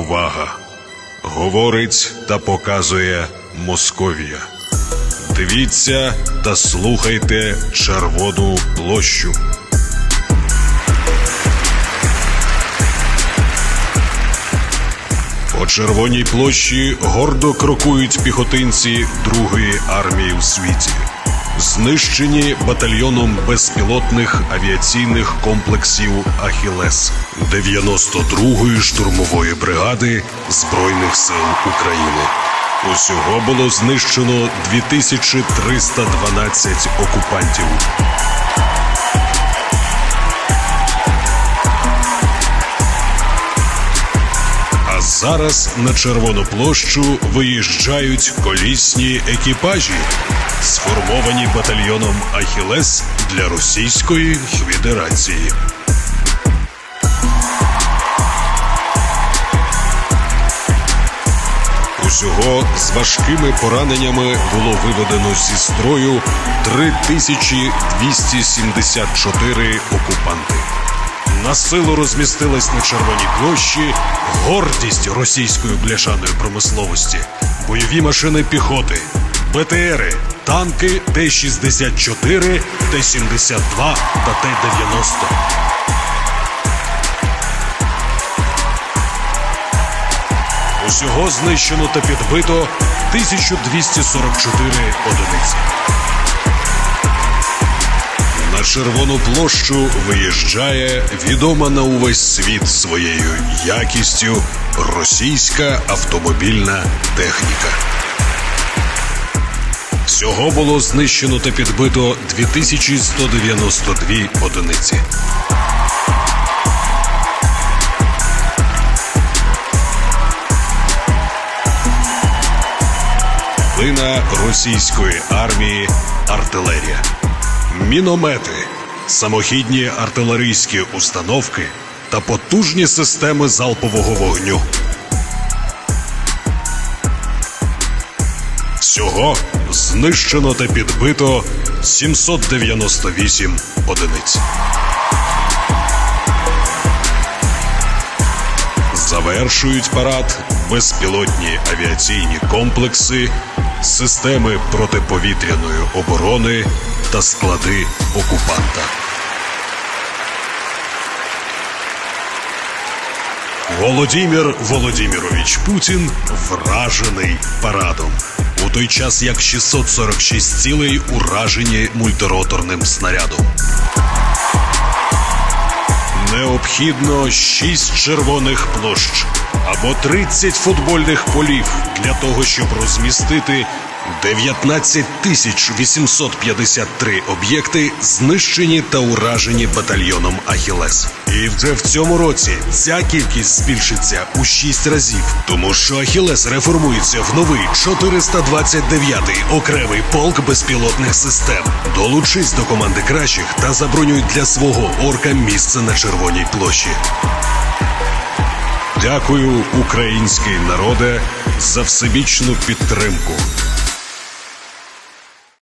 увага! Говорить та показує Московія. Дивіться та слухайте Червону площу. По червоній площі гордо крокують піхотинці Другої армії у світі, знищені батальйоном безпілотних авіаційних комплексів Ахілес 92-ї штурмової бригади Збройних сил України. Усього було знищено 2312 окупантів. А зараз на Червону площу виїжджають колісні екіпажі, сформовані батальйоном Ахілес для Російської Федерації. Усього з важкими пораненнями було виведено зі строю 3274 окупанти. На силу розмістилась на Червоній площі гордість російської бляшаної промисловості, бойові машини піхоти, БТРи, танки Т-64, Т-72 та Т-90. Усього знищено та підбито 1244 одиниці. На Червону площу виїжджає відома на увесь світ своєю якістю російська автомобільна техніка. Всього було знищено та підбито 2192 одиниці. Глина російської армії артилерія. Міномети, самохідні артилерійські установки та потужні системи залпового вогню. Всього знищено та підбито 798 одиниць. Завершують парад безпілотні авіаційні комплекси, системи протиповітряної оборони та склади окупанта. Володимир Володимирович Путін вражений парадом. У той час як 646 цілей уражені мультироторним снарядом. Необхідно 6 червоних площ або 30 футбольних полів для того, щоб розмістити 19 тисяч 853 об'єкти, знищені та уражені батальйоном Ахілес. І вже в цьому році ця кількість збільшиться у 6 разів, тому що Ахілес реформується в новий 429-й окремий полк безпілотних систем. Долучись до команди кращих та забронюй для свого орка місце на червоній площі. Дякую, український народе, за всебічну підтримку.